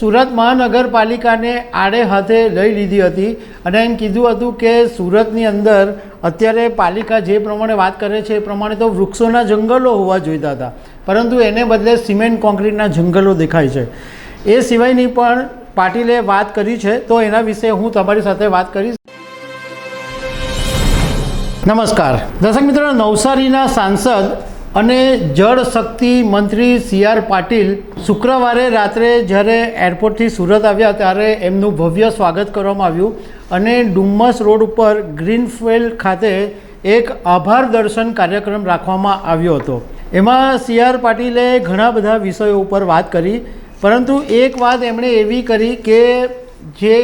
સુરત મહાનગરપાલિકાને આડે હાથે લઈ લીધી હતી અને એમ કીધું હતું કે સુરતની અંદર અત્યારે પાલિકા જે પ્રમાણે વાત કરે છે એ પ્રમાણે તો વૃક્ષોના જંગલો હોવા જોઈતા હતા. પરંતુ એને બદલે સિમેન્ટ, કોન્ક્રીટના જંગલો દેખાય છે. એ સિવાયની પણ પાટીલે વાત કરી છે. તો એના વિશે હું તમારી સાથે વાત કરીશ. નમસ્કાર. દર્શક મિત્રો, નવસારીના સાંસદ અને જળ શક્તિ મંત્રી સી આર પાટીલ શુક્રવારે રાત્રે જ્યારે એરપોર્ટથી સુરત આવ્યા ત્યારે એમનું ભવ્ય સ્વાગત કરવામાં આવ્યું અને ડુમ્મસ રોડ ઉપર ગ્રીનફેલ્ડ ખાતે એક આભાર દર્શન કાર્યક્રમ રાખવામાં આવ્યો હતો. એમાં સી આર પાટીલે ઘણા બધા વિષયો ઉપર વાત કરી, પરંતુ એક વાત એમણે એવી કરી કે જે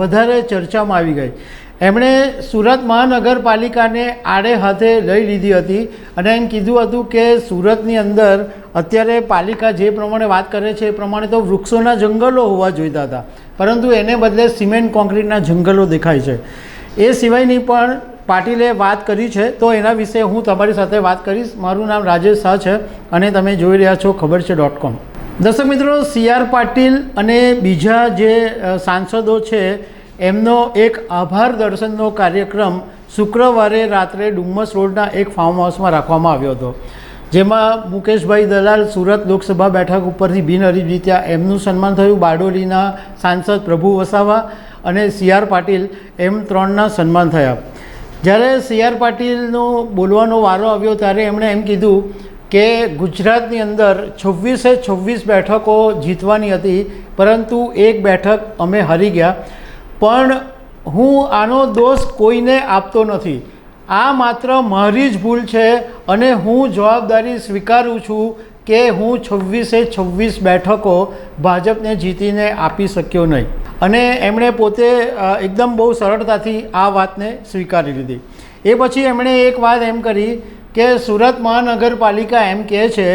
વધારે ચર્ચામાં આવી ગઈ. એમણે સુરત મહાનગરપાલિકાને આડે હાથે લઈ લીધી હતી અને એમ કીધું હતું કે સુરતની અંદર અત્યારે પાલિકા જે પ્રમાણે વાત કરે છે એ પ્રમાણે તો વૃક્ષોના જંગલો હોવા જોઈતા હતા. પરંતુ એને બદલે સિમેન્ટ કોન્ક્રીટના જંગલો દેખાય છે. એ સિવાયની પણ પાટીલે વાત કરી છે. તો એના વિશે હું તમારી સાથે વાત કરીશ. મારું નામ રાજેશ શાહ છે અને તમે જોઈ રહ્યા છો ખબર છે ડોટ કોમ. દર્શક મિત્રો, સી આર પાટીલ અને બીજા જે સાંસદો છે એમનો એક આભાર દર્શનનો કાર્યક્રમ શુક્રવારે રાત્રે ડુમ્મસ રોડના એક ફાર્મ હાઉસમાં રાખવામાં આવ્યો હતો. જેમાં મુકેશભાઈ દલાલ સુરત લોકસભા બેઠક ઉપરથી બિનહરીફ જીત્યા એમનું સન્માન થયું બારડોલીના સાંસદ પ્રભુ વસાવા અને સી આર પાટીલ, એમ ત્રણના સન્માન થયા. જ્યારે સી આર પાટીલનો બોલવાનો વારો આવ્યો ત્યારે એમણે એમ કીધું કે ગુજરાતની અંદર છવ્વીસે છવ્વીસ બેઠકો જીતવાની હતી, પરંતુ એક બેઠક અમે હારી ગયા. પણ હું આનો દોષ કોઈને આપતો નથી. આ માત્ર મારી જ ભૂલ છે અને હું જવાબદારી સ્વીકારું છું કે હું છવ્વીસે છવ્વીસ બેઠકો ભાજપને જીતીને આપી શક્યો નહીં. અને એમણે પોતે એકદમ બહુ સરળતાથી આ વાતને સ્વીકારી લીધી. એ પછી એમણે એક વાત એમ કરી કે સુરત મહાનગરપાલિકા એમ કહે છે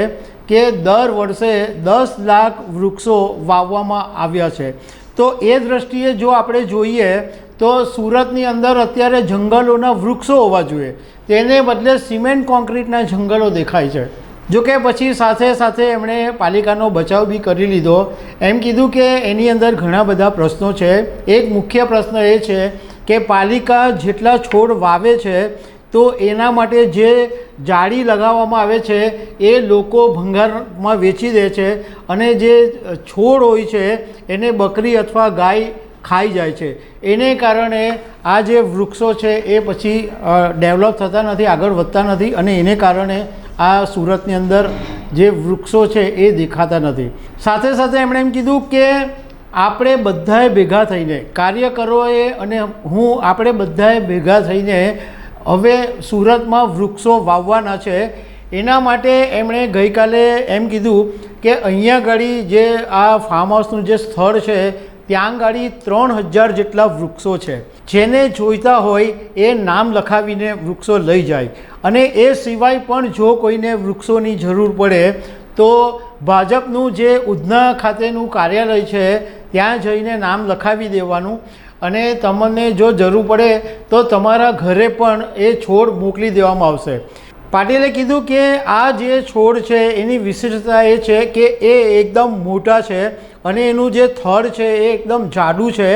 કે દર વર્ષે દસ લાખ વૃક્ષો વાવવામાં આવ્યા છે. તો એ દૃષ્ટિએ જો આપણે જોઈએ, તો સુરતની અંદર અત્યારે જંગલોના વૃક્ષો હોવા જોઈએ. તેને બદલે સિમેન્ટ કોન્ક્રીટના જંગલો દેખાય છે. જો કે પછી સાથે સાથે એમણે પાલિકાનો બચાવ બી કરી લીધો. એમ કીધું કે એની અંદર ઘણા બધા પ્રશ્નો છે. એક મુખ્ય પ્રશ્ન એ છે કે પાલિકા જેટલા છોડ વાવે છે તો એના માટે જે જાળી લગાવવામાં આવે છે, એ લોકો ભંગારમાં વેચી દે છે અને જે છોડ હોય છે, એને બકરી અથવા ગાય ખાઈ જાય છે. એને કારણે આ જે વૃક્ષો છે, એ પછી ડેવલપ થતા નથી, આગળ વધતા નથી અને એને કારણે આ સુરતની અંદર જે વૃક્ષો છે, એ દેખાતા નથી. સાથે સાથે એમણે એમ કીધું કે આપણે બધાએ ભેગા થઈને કાર્યકરોએ અને હું, આપણે બધાએ ભેગા થઈને હવે સુરતમાં વૃક્ષો વાવવાના છે. એના માટે એમણે ગઈકાલે એમ કીધું કે અહીંયા ગાડી જે આ ફાર્મ હાઉસનું જે સ્થળ છે, ત્યાં ગાડી ત્રણ હજાર જેટલા વૃક્ષો છે. જેને જોઈતા હોય એ નામ લખાવીને વૃક્ષો લઈ જાય. અને એ સિવાય પણ જો કોઈને વૃક્ષોની જરૂર પડે, તો ભાજપનું જે ઉધના ખાતેનું કાર્યાલય છે, ત્યાં જઈને નામ લખાવી દેવાનું. અને તમને જો જરૂર પડે તો તમારા ઘરે પણ એ છોડ મોકલી દેવામાં આવશે. પાટીલે કીધું કે આ જે છોડ છે, એની વિશિષ્ટતા એ છે કે એ એકદમ મોટા છે અને એનું જે થડ છે એ એકદમ જાડું છે.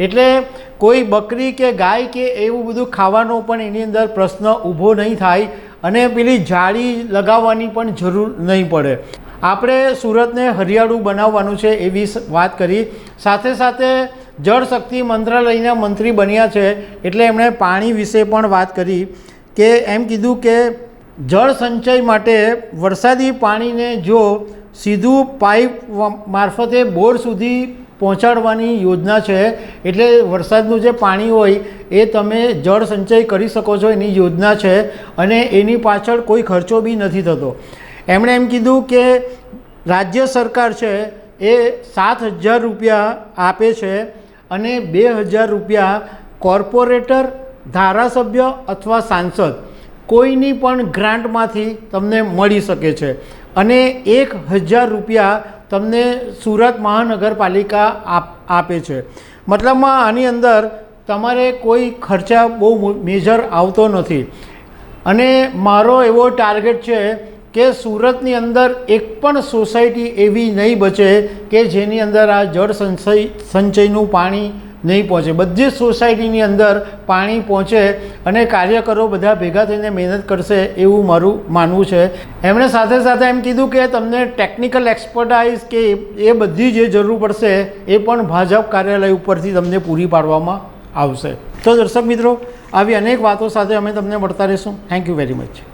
એટલે કોઈ બકરી કે ગાય કે એવું બધું ખાવાનો પણ એની અંદર પ્રશ્ન ઊભો નહીં થાય અને પેલી જાળી લગાવવાની પણ જરૂર નહીં પડે. આપણે સુરતને હરિયાળું બનાવવાનું છે એવી વાત કરી. સાથે સાથે જળ શક્તિ મંત્રાલયના મંત્રી બન્યા છે એટલે એમણે પાણી વિશે પણ વાત કરી કે એમ કીધું કે જળ સંચય માટે વરસાદી પાણીને જો સીધું પાઇપ મારફતે બોર સુધી પહોંચાડવાની યોજના છે, એટલે વરસાદનું જે પાણી હોય એ તમે જળ સંચય કરી શકો છો એની યોજના છે અને એની પાછળ કોઈ ખર્ચો બી નથી થતો. એમણે એમ કીધું કે રાજ્ય સરકાર છે એ સાત હજાર રૂપિયા આપે છે અને બે હજાર રૂપિયા કોર્પોરેટર, ધારાસભ્ય અથવા સાંસદ કોઈની પણ ગ્રાન્ટમાંથી તમને મળી શકે છે. અને એક હજાર રૂપિયા તમને સુરત મહાનગરપાલિકા આપ, આપે છે. મતલબમાં આની અંદર તમારે કોઈ ખર્ચા બહુ મેજર આવતો નથી. અને મારો એવો ટાર્ગેટ છે કે સુરતની અંદર એક પણ સોસાયટી એવી નહીં બચે કે જેની અંદર આ જળ સંચય સંચયનું પાણી નહીં પહોંચે. બધી જ સોસાયટીની અંદર પાણી પહોંચે અને કાર્યકરો બધા ભેગા થઈને મહેનત કરશે એવું મારું માનવું છે. એમણે સાથે સાથે એમ કીધું કે તમને ટેકનિકલ એક્સપર્ટાઇઝ કે એ બધી જે જરૂર પડશે એ પણ ભાજપ કાર્યાલય ઉપરથી તમને પૂરી પાડવામાં આવશે. તો દર્શક મિત્રો, આવી અનેક વાતો સાથે અમે તમને મળતા રહીશું. Thank you very much